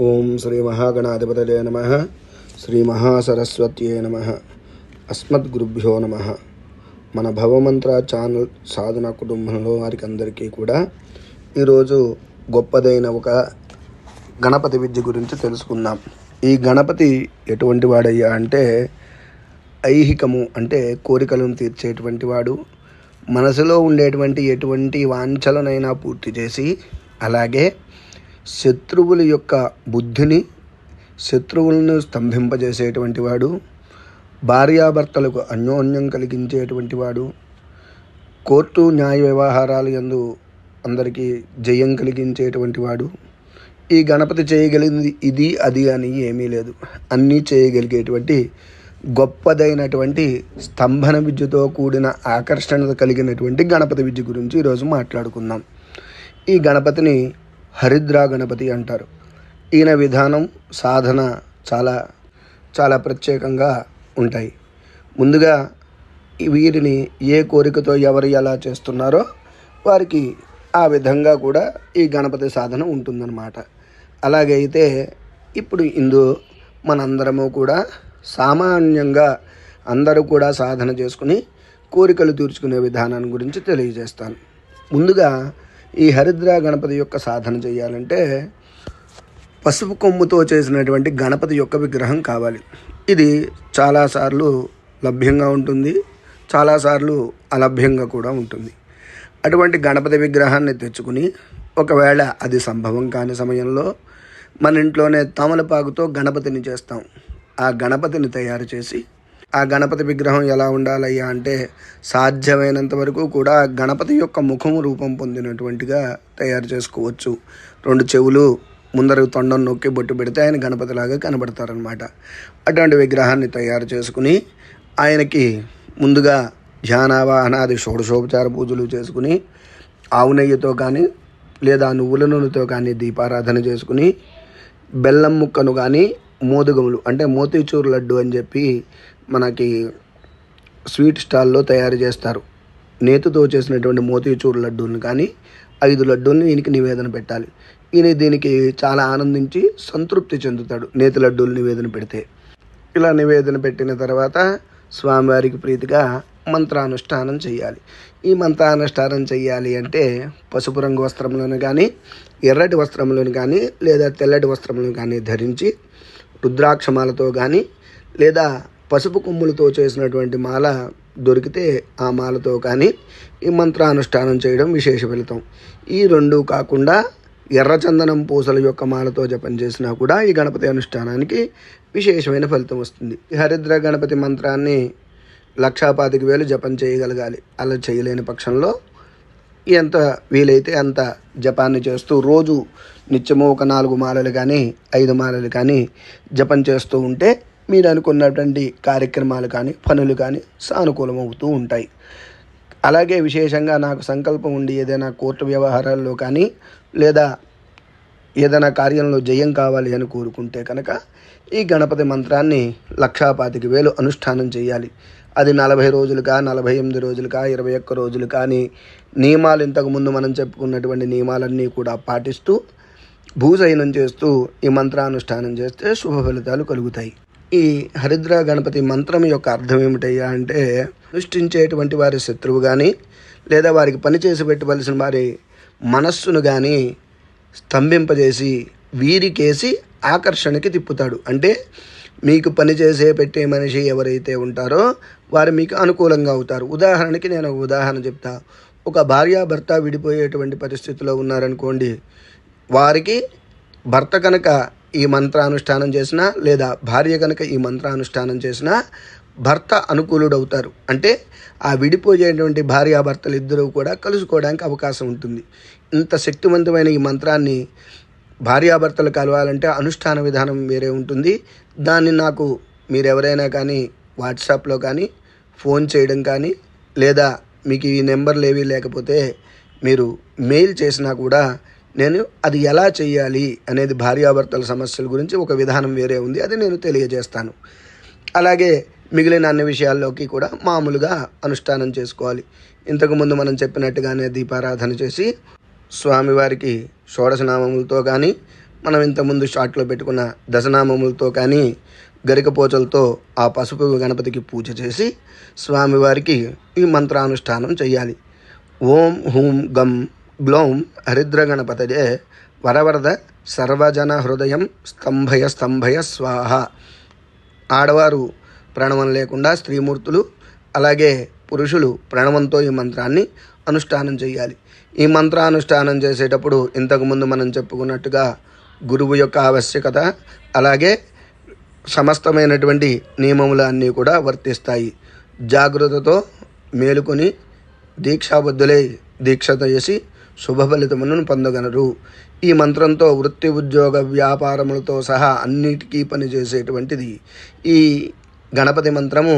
ఓం శ్రీ మహాగణాధిపతయే నమ. శ్రీ మహాసరస్వత్యే నమ. అస్మద్గురుభ్యో నమ. మన భవమంత్ర ఛానల్ సాధన కుటుంబంలో వారికి అందరికీ కూడా ఈరోజు గొప్పదైన ఒక గణపతి విద్య గురించి తెలుసుకుందాం. ఈ గణపతి ఎటువంటి వాడయ్యా అంటే ఐహికము అంటే కోరికలను తీర్చేటువంటి వాడు. మనసులో ఉండేటువంటి ఎటువంటి వాంఛలనైనా పూర్తి చేసి అలాగే శత్రువుల యొక్క బుద్ధిని శత్రువులను స్తంభింపజేసేటువంటి వాడు భార్యాభర్తలకు అన్యోన్యం కలిగించేటువంటి వాడు కోర్టు న్యాయ వ్యవహారాలు యందు అందరికీ జయం కలిగించేటువంటి వాడు. ఈ గణపతి చేయగలిగింది ఇది అది అని ఏమీ లేదు. అన్నీ చేయగలిగేటువంటి గొప్పదైనటువంటి స్తంభన విద్యతో కూడిన ఆకర్షణ కలిగినటువంటి గణపతి విద్య గురించి ఈరోజు మాట్లాడుకుందాం. ఈ గణపతిని హరిద్రా గణపతి అంటారు. ఈయన విధానం సాధన చాలా చాలా ప్రత్యేకంగా ఉంటాయి. ముందుగా వీరిని ఏ కోరికతో ఎవరు ఎలా చేస్తున్నారో వారికి ఆ విధంగా కూడా ఈ గణపతి సాధన ఉంటుందన్నమాట. అలాగైతే ఇప్పుడు ఇందు మనందరము కూడా సామాన్యంగా అందరూ కూడా సాధన చేసుకుని కోరికలు తీర్చుకునే విధానాన్ని గురించి తెలియజేస్తాను. ముందుగా ఈ హరిద్ర గణపతి యొక్క సాధన చేయాలంటే పసుపు కొమ్ముతో చేసినటువంటి గణపతి యొక్క విగ్రహం కావాలి. ఇది చాలాసార్లు లభ్యంగా ఉంటుంది. చాలాసార్లు అలభ్యంగా కూడా ఉంటుంది. అటువంటి గణపతి విగ్రహాన్ని తెచ్చుకుని ఒకవేళ అది సంభవం కాని సమయంలో మన ఇంట్లోనే తమలపాకుతో గణపతిని చేస్తాం. ఆ గణపతిని తయారు చేసి ఆ గణపతి విగ్రహం ఎలా ఉండాలయ్యా అంటే సాధ్యమైనంత వరకు కూడా గణపతి యొక్క ముఖము రూపం పొందినటువంటిగా తయారు చేసుకోవచ్చు. రెండు చెవులు ముందర తొండం నొక్కి బొట్టు పెడితే ఆయన గణపతిలాగా కనబడతారనమాట అటువంటి విగ్రహాన్ని తయారు చేసుకుని ఆయనకి ముందుగా ధ్యానావాహనాది షోడశోపచార పూజలు చేసుకుని ఆవు నెయ్యితో కానీ లేదా నువ్వుల నూనెతో కానీ దీపారాధన చేసుకుని బెల్లం ముక్కను కానీ మోదుగములు. అంటే మోతీచూర్ లడ్డు అని చెప్పి మనకి స్వీట్ స్టాల్లో తయారు చేస్తారు. నేతితో చేసినటువంటి మోతీచూర్ లడ్డూని కానీ ఐదు లడ్డూల్ని ఈయనకి నివేదన పెట్టాలి. ఈయన దీనికి చాలా ఆనందించి సంతృప్తి చెందుతాడు నేతి లడ్డూలు నివేదన పెడితే. ఇలా నివేదన పెట్టిన తర్వాత స్వామివారికి ప్రీతిగా మంత్రానుష్ఠానం చేయాలి ఈ మంత్రానుష్ఠానం చేయాలి అంటే పసుపు రంగు వస్త్రంలోని కానీ ఎర్రటి వస్త్రంలోని కానీ లేదా తెల్లటి వస్త్రంలో కానీ ధరించి రుద్రాక్షమాలతో కానీ లేదా పసుపు కొమ్ములతో చేసినటువంటి మాల దొరికితే ఆ మాలతో కానీ ఈ మంత్రానుష్ఠానం చేయడం విశేష ఫలితం. ఈ రెండు కాకుండా ఎర్రచందనం పూసల యొక్క మాలతో జపం చేసినా కూడా ఈ గణపతి అనుష్ఠానానికి విశేషమైన ఫలితం వస్తుంది. హరిద్ర గణపతి మంత్రాన్ని లక్షాపాతిక వేలు జపం చేయగలగాలి. అలా చేయలేని పక్షంలో ఎంత వీలైతే అంత జపాన్ని చేస్తూ రోజు నిత్యము ఒక నాలుగు మాలలు కానీ ఐదు మాలలు కానీ జపం చేస్తూ ఉంటే మీరు అనుకున్నటువంటి కార్యక్రమాలు కానీ పనులు కానీ సానుకూలం అవుతూ ఉంటాయి. అలాగే విశేషంగా నాకు సంకల్పం ఉండి ఏదైనా కోర్టు వ్యవహారాల్లో కానీ లేదా ఏదైనా కార్యంలో జయం కావాలి అని కోరుకుంటే కనుక ఈ గణపతి మంత్రాన్ని లక్షాపాతికి వేలు అనుష్ఠానం చేయాలి. అది నలభై రోజులుగా నలభై ఎనిమిది రోజులుగా ఇరవై ఒక్క రోజులు కానీ నియమాలు ఇంతకుముందు మనం చెప్పుకున్నటువంటి నియమాలన్నీ కూడా పాటిస్తూ భూశయనం చేస్తూ ఈ మంత్రానుష్ఠానం చేస్తే శుభ ఫలితాలు కలుగుతాయి. ఈ హరిద్ర గణపతి మంత్రం యొక్క అర్థం ఏమిటయ్యా అంటే అనుష్ఠించేటువంటి వారి శత్రువు కానీ లేదా వారికి పనిచేసి పెట్టవలసిన వారి మనస్సును కానీ స్తంభింపజేసి వీరికేసి ఆకర్షణకి తిప్పుతాడు. అంటే మీకు పని చేసే పెట్టే మనిషి ఎవరైతే ఉంటారో వారు మీకు అనుకూలంగా అవుతారు. ఉదాహరణకి నేను ఒక ఉదాహరణ చెప్తా. ఒక భార్యాభర్త విడిపోయేటువంటి పరిస్థితిలో ఉన్నారనుకోండి వారికి భర్త కనుక ఈ మంత్రానుష్ఠానం చేసినా లేదా భార్య కనుక ఈ మంత్రానుష్ఠానం చేసినా భర్త అనుకూలుడవుతారు. అంటే ఆ విడిపోయేటువంటి భార్యాభర్తలు ఇద్దరూ కూడా కలుసుకోవడానికి అవకాశం ఉంటుంది. ఇంత శక్తివంతమైన ఈ మంత్రాన్ని భార్యాభర్తలు కలవాలంటే అనుష్ఠాన విధానం వేరే ఉంటుంది. దాన్ని నాకు మీరు ఎవరైనా కానీ వాట్సాప్లో కానీ ఫోన్ చేయడం కానీ లేదా మీకు ఈ నెంబర్లు ఏవి లేకపోతే మీరు మెయిల్ చేసినా కూడా నేను అది ఎలా చేయాలి అనేది భార్యాభర్తల సమస్యల గురించి ఒక విధానం వేరే ఉంది. అది నేను తెలియజేస్తాను. అలాగే మిగిలిన అన్ని విషయాల్లోకి కూడా మామూలుగా అనుష్ఠానం చేసుకోవాలి. ఇంతకుముందు మనం చెప్పినట్టుగానే దీపారాధన చేసి స్వామివారికి షోడశనామములతో కానీ మనం ఇంతకుముందు షాట్లో పెట్టుకున్న దశనామములతో కానీ గరికపోచలతో ఆ పసుపు గణపతికి పూజ చేసి స్వామివారికి ఈ మంత్రానుష్ఠానం చేయాలి ఓం హూం గం గ్లౌం హరిద్ర గణపతయే వరవరద సర్వజన హృదయం స్తంభయ స్తంభయ స్వాహ. ఆడవారు ప్రణవం లేకుండా స్త్రీమూర్తులు అలాగే పురుషులు ప్రణవంతో ఈ మంత్రాన్ని అనుష్ఠానం చేయాలి. ఈ మంత్రానుష్ఠానం చేసేటప్పుడు ఇంతకుముందు మనం చెప్పుకున్నట్టుగా గురువు యొక్క ఆవశ్యకత అలాగే సమస్తమైనటువంటి నియమములు అన్నీ కూడా వర్తిస్తాయి. జాగ్రత్తతో మేలుకొని దీక్షాబద్ధులై దీక్షత చేసి శుభ ఫలితములను పొందగలరు. ఈ మంత్రంతో వృత్తి ఉద్యోగ వ్యాపారములతో సహా అన్నిటికీ పనిచేసేటువంటిది. ఈ గణపతి మంత్రము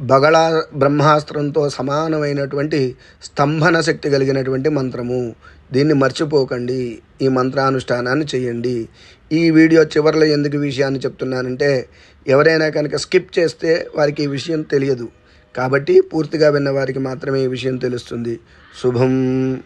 బగళా బ్రహ్మాస్త్రంతో సమానమైనటువంటి స్తంభన శక్తి కలిగినటువంటి మంత్రము. దీన్ని మర్చిపోకండి. ఈ మంత్రానుష్ఠానాన్ని చేయండి. ఈ వీడియో చివరిలో ఎందుకు విషయాన్ని చెప్తున్నానంటే ఎవరైనా కనుక స్కిప్ చేస్తే వారికి ఈ విషయం తెలియదు. కాబట్టి పూర్తిగా విన్న వారికి మాత్రమే ఈ విషయం తెలుస్తుంది. శుభం.